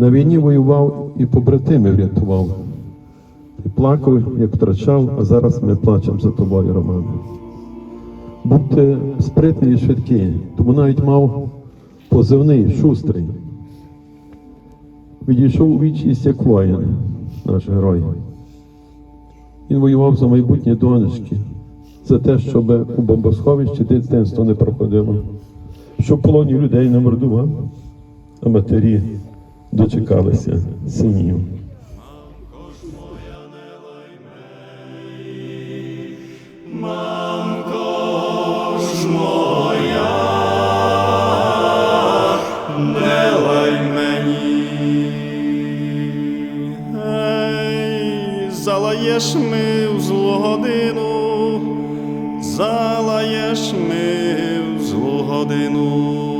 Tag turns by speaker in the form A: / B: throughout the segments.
A: На війні воював і побратимів рятував. Ти плакав, як втрачав, а зараз ми плачемо за тобою, Романе. Був ти спритний і швидкий, тому навіть мав позивний, шустрий. Відійшов у вічність як воїн, наш герой. Він воював за майбутнє донечки, за те, щоб у бомбосховищі дитинство не проходило, щоб в полоні людей не мордував, а матері дочекалися синів.
B: Залаєш ми в злу годину, залаєш ми в злу годину.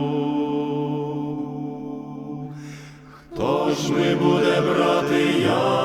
B: ж ми буде брати я.